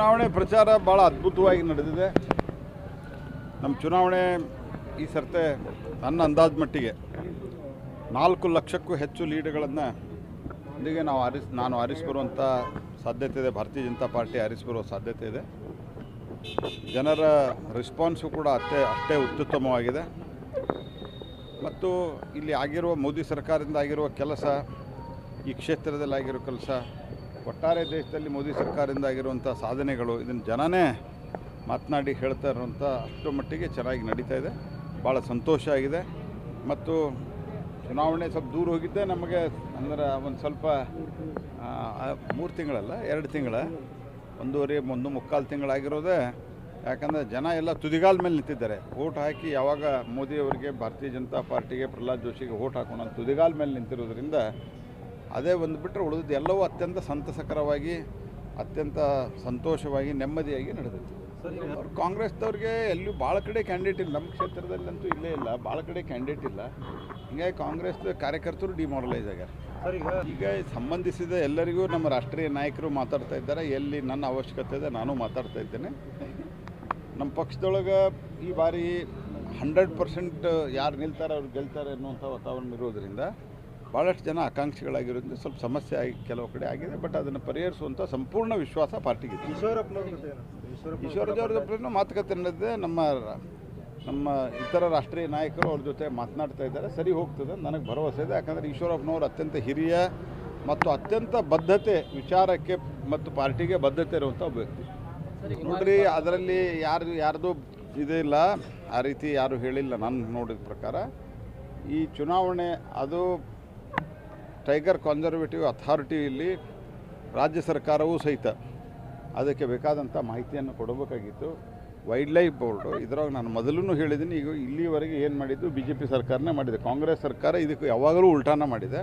ಚುನಾವಣೆ ಪ್ರಚಾರ ಭಾಳ ಅದ್ಭುತವಾಗಿ ನಡೆದಿದೆ. ನಮ್ಮ ಚುನಾವಣೆ ಈ ಸರ್ತೆ ನನ್ನ ಅಂದಾಜು ಮಟ್ಟಿಗೆ ನಾಲ್ಕು ಲಕ್ಷಕ್ಕೂ ಹೆಚ್ಚು ಲೀಡ್ಗಳನ್ನು ಇಂದಿಗೆ ನಾವು ಆರಿಸ್, ನಾನು ಆರಿಸಿ ಬರುವಂಥ ಸಾಧ್ಯತೆ ಇದೆ. ಭಾರತೀಯ ಜನತಾ ಪಾರ್ಟಿ ಆರಿಸಿ ಬರುವ ಸಾಧ್ಯತೆ ಇದೆ. ಜನರ ರೆಸ್ಪಾನ್ಸು ಕೂಡ ಅಷ್ಟೇ ಅಷ್ಟೇ ಅತ್ಯುತ್ತಮವಾಗಿದೆ ಮತ್ತು ಇಲ್ಲಿ ಆಗಿರುವ ಮೋದಿ ಸರ್ಕಾರದಿಂದ ಆಗಿರುವ ಕೆಲಸ, ಈ ಕ್ಷೇತ್ರದಲ್ಲಿ ಆಗಿರೋ ಕೆಲಸ ಒಟ್ಟಾರೆ ದೇಶದಲ್ಲಿ ಮೋದಿ ಸರ್ಕಾರದಿಂದ ಆಗಿರುವಂಥ ಸಾಧನೆಗಳು ಇದನ್ನು ಜನನೇ ಮಾತನಾಡಿ ಹೇಳ್ತಾ ಇರುವಂಥ ಅಷ್ಟು ಮಟ್ಟಿಗೆ ಚೆನ್ನಾಗಿ ನಡೀತಾ ಇದೆ. ಭಾಳ ಸಂತೋಷ ಆಗಿದೆ. ಮತ್ತು ಚುನಾವಣೆ ಸ್ವಲ್ಪ ದೂರ ಹೋಗಿದ್ದೆ, ನಮಗೆ ಅಂದ್ರೆ ಒಂದು ಸ್ವಲ್ಪ ಮೂರು ತಿಂಗಳಲ್ಲ, ಎರಡು ತಿಂಗಳ, ಒಂದೂವರೆ, ಒಂದು ಮುಕ್ಕಾಲು ತಿಂಗಳಾಗಿರೋದೇ ಯಾಕಂದರೆ ಜನ ಎಲ್ಲ ತುದಿಗಾಲ ಮೇಲೆ ನಿಂತಿದ್ದಾರೆ. ಓಟ್ ಹಾಕಿ ಯಾವಾಗ ಮೋದಿಯವರಿಗೆ ಭಾರತೀಯ ಜನತಾ ಪಾರ್ಟಿಗೆ ಪ್ರಹ್ಲಾದ್ ಜೋಶಿಗೆ ಓಟ್ ಹಾಕೋಣ ತುದಿಗಾಲ ಮೇಲೆ ನಿಂತಿರೋದ್ರಿಂದ ಅದೇ ಒಂದು ಬಿಟ್ಟರೆ ಉಳಿದಿದ್ದು ಎಲ್ಲವೂ ಅತ್ಯಂತ ಸಂತಸಕರವಾಗಿ ಅತ್ಯಂತ ಸಂತೋಷವಾಗಿ ನೆಮ್ಮದಿಯಾಗಿ ನಡೆದಿತ್ತು ಅವ್ರು ಕಾಂಗ್ರೆಸ್ದವ್ರಿಗೆ ಎಲ್ಲೂ ಭಾಳ ಕಡೆ ಕ್ಯಾಂಡಿಡೇಟ್ ಇಲ್ಲ. ನಮ್ಮ ಕ್ಷೇತ್ರದಲ್ಲಂತೂ ಇಲ್ಲೇ ಇಲ್ಲ. ಭಾಳ ಕಡೆ ಕ್ಯಾಂಡಿಡೇಟ್ ಇಲ್ಲ. ಹಿಂಗಾಗಿ ಕಾಂಗ್ರೆಸ್ ಕಾರ್ಯಕರ್ತರು ಡಿಮಾರಲೈಸ್ ಆಗ್ಯಾರ. ಸರ್ ಈಗ ಈಗ ಸಂಬಂಧಿಸಿದ ಎಲ್ಲರಿಗೂ ನಮ್ಮ ರಾಷ್ಟ್ರೀಯ ನಾಯಕರು ಮಾತಾಡ್ತಾ ಇದ್ದಾರೆ. ಎಲ್ಲಿ ನನ್ನ ಅವಶ್ಯಕತೆ ಇದೆ ನಾನು ಮಾತಾಡ್ತಾ ಇದ್ದೇನೆ. ನಮ್ಮ ಪಕ್ಷದೊಳಗೆ ಈ ಬಾರಿ ಹಂಡ್ರೆಡ್ ಪರ್ಸೆಂಟ್ ಯಾರು ನಿಲ್ತಾರೆ ಅವ್ರು ಗೆಲ್ತಾರೆ ಅನ್ನುವಂಥ ವಾತಾವರಣ ಇರೋದ್ರಿಂದ ಭಾಳಷ್ಟು ಜನ ಆಕಾಂಕ್ಷಿಗಳಾಗಿರೋದ್ರಿಂದ ಸ್ವಲ್ಪ ಸಮಸ್ಯೆ ಆಗಿ ಕೆಲವು ಕಡೆ ಆಗಿದೆ ಬಟ್ ಅದನ್ನು ಪರಿಹರಿಸುವಂಥ ಸಂಪೂರ್ಣ ವಿಶ್ವಾಸ ಪಾರ್ಟಿಗೆ ಈಶ್ವರಜ್ ಅವ್ರ ಜೊತೆ ಮಾತುಕತೆ ನಡೆದಿದೆ ನಮ್ಮ ನಮ್ಮ ಇತರ ರಾಷ್ಟ್ರೀಯ ನಾಯಕರು ಅವ್ರ ಜೊತೆ ಮಾತನಾಡ್ತಾ ಇದ್ದಾರೆ ಸರಿ ಹೋಗ್ತದೆ ನನಗೆ ಭರವಸೆ ಇದೆ ಯಾಕಂದರೆ ಈಶ್ವರಪ್ಪನವರು ಅತ್ಯಂತ ಹಿರಿಯ ಮತ್ತು ಅತ್ಯಂತ ಬದ್ಧತೆ ವಿಚಾರಕ್ಕೆ ಮತ್ತು ಪಾರ್ಟಿಗೆ ಬದ್ಧತೆ ಇರುವಂಥ ಒಬ್ಬ ವ್ಯಕ್ತಿ. ನೋಡ್ರಿ ಅದರಲ್ಲಿ ಯಾರು ಯಾರ್ದು ಇದಿಲ್ಲ ಆ ರೀತಿ ಯಾರು ಹೇಳಿಲ್ಲ ನಾನು ನೋಡಿದ ಪ್ರಕಾರ. ಈ ಚುನಾವಣೆ ಅದು ಟೈಗರ್ ಕನ್ಸರ್ವೇಟಿವ್ ಅಥಾರಿಟಿಯಲ್ಲಿ ರಾಜ್ಯ ಸರ್ಕಾರವೂ ಸಹಿತ ಅದಕ್ಕೆ ಬೇಕಾದಂಥ ಮಾಹಿತಿಯನ್ನು ಕೊಡಬೇಕಾಗಿತ್ತು. ವೈಲ್ಡ್ ಲೈಫ್ ಬೋರ್ಡು ಇದ್ರಾಗ ನಾನು ಮೊದಲೂ ಹೇಳಿದ್ದೀನಿ, ಈಗ ಇಲ್ಲಿವರೆಗೆ ಏನು ಮಾಡಿದ್ದು ಬಿ ಜೆ ಪಿ ಸರ್ಕಾರನೇ ಮಾಡಿದೆ. ಕಾಂಗ್ರೆಸ್ ಸರ್ಕಾರ ಇದಕ್ಕೆ ಯಾವಾಗಲೂ ಉಲ್ಟಾನ ಮಾಡಿದೆ.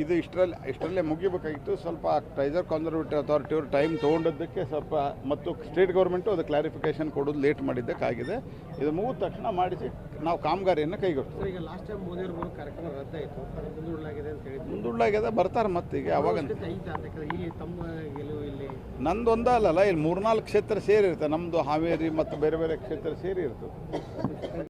ಇದು ಇಷ್ಟರಲ್ಲಿ ಇಷ್ಟರಲ್ಲೇ ಮುಗಿಬೇಕಾಗಿತ್ತು. ಸ್ವಲ್ಪ ಟ್ರೈಸರ್ ಕಾನ್ಸರ್ವೇಟಿವ್ ಅಥಾರಿಟಿ ಟೈಮ್ ತೊಗೊಂಡದ್ದಕ್ಕೆ ಸ್ವಲ್ಪ ಮತ್ತು ಸ್ಟೇಟ್ ಗೌರ್ಮೆಂಟು ಅದು ಕ್ಲಾರಿಫಿಕೇಷನ್ ಕೊಡೋದು ಲೇಟ್ ಮಾಡಿದ್ದಕ್ಕಾಗಿದೆ. ಇದು ಮುಗಿದ ತಕ್ಷಣ ಮಾಡಿಸಿ ನಾವು ಕಾಮಗಾರಿಯನ್ನು ಕೈಗೊಳ್ತೀವಿ. ಈಗ ಲಾಸ್ಟ್ ಟೈಮ್ ಮೋದಿ ಅವರು ಕಾರ್ಯಕ್ರಮ ರದ್ದಾಯಿತು. ಮುಂದೂಡಲಾಗಿದೆ ಅಂತ ಹೇಳಿ ಮುಂದೂಡಲಾಗಿದೆ ಬರ್ತಾರೆ ಮತ್ತೆ ಈಗ ಯಾವಾಗ ಅವಶ್ಯಕತೆ ಐತಾ ಅಂತ ಯಾಕಂದ್ರೆ ಇಲ್ಲಿ ತಮ್ಮ ಗೆಲುವು ಇಲ್ಲಿ ನಂದೊಂದ ಅಲ್ಲಲ್ಲ ಇಲ್ಲಿ ಮೂರ್ನಾಲ್ಕು ಕ್ಷೇತ್ರ ಸೇರಿರುತ್ತೆ. ನಮ್ಮದು ಹಾವೇರಿ ಮತ್ತು ಬೇರೆ ಬೇರೆ ಕ್ಷೇತ್ರ ಸೇರಿ ಇರ್ತದೆ